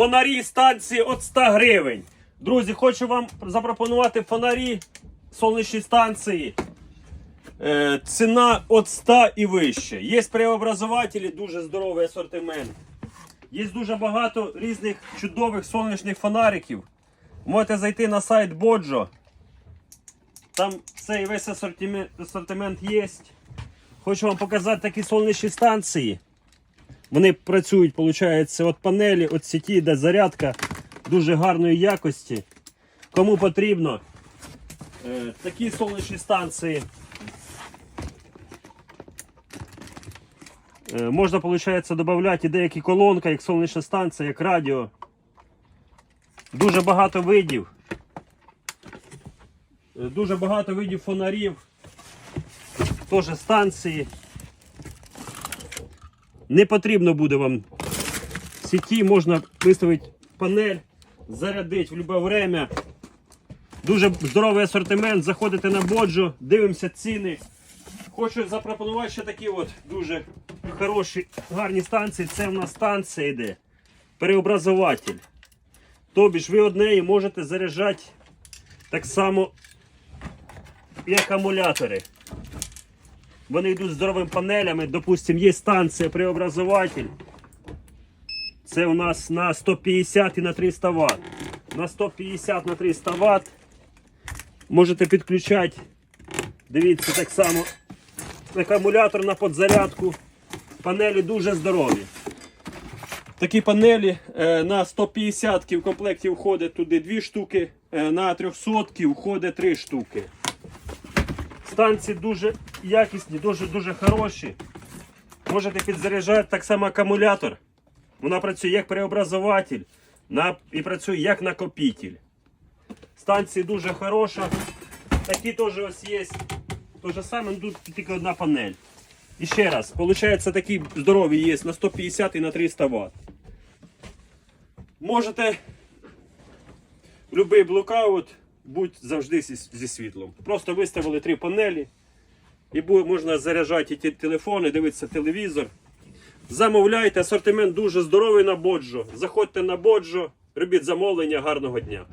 Фонарі станції від 100 гривень. Друзі, хочу вам запропонувати фонарі сонячні станції. Е, ціна від 100 і вище. Є преобразователі, дуже здоровий асортимент. Є дуже багато різних чудових сонячних фонариків. Можете зайти на сайт Боджо. Там цей весь асортимент, є. Хочу вам показати такі сонячні станції. Вони працюють, виходить, від панелі, від сіті, де зарядка дуже гарної якості. Кому потрібно е, такі сонячні станції. Е, можна, виходить, додати і деякі колонки, як сонячна станція, як радіо. Дуже багато видів. Е, Дуже багато видів фонарів. Теж станції. Не потрібно буде вам сіті, можна виставити панель, зарядити в будь-яке время. Дуже здоровий асортимент. Заходите на боджо, дивимося ціни. Хочу запропонувати ще такі от дуже хороші, гарні станції. Це в нас станція йде. Переобразователь. Тобі ж ви однеї можете заряджати так само, як акумулятори. Вони йдуть здоровими панелями. Допустим, є станція преобразователь. Це у нас на 150 і на 300 Вт. На 150 на 300 Вт. Можете підключати. Дивіться, так само акумулятор на подзарядку. Панелі дуже здорові. Такі панелі е, на 150 в комплекті входить туди 2 штуки, е, на 300 входить 3 штуки. Станції дуже якісні, дуже дуже хороші. Можете підзаряджати так само акумулятор. Вона працює як преобразователь на, і працює як накопитель. Станції дуже хороша. Такі теж ось є. Те же саме, ну, тут тільки одна панель. І ще раз, виходить, такі здорові є на 150 і на 300 Вт. Можете будь-який блокаут будь завжди зі світлом. Просто виставили три панелі і можна заряджати ті телефони, дивитися телевізор. Замовляйте, асортимент дуже здоровий на Боджо. Заходьте на Боджо, робіть замовлення, гарного дня.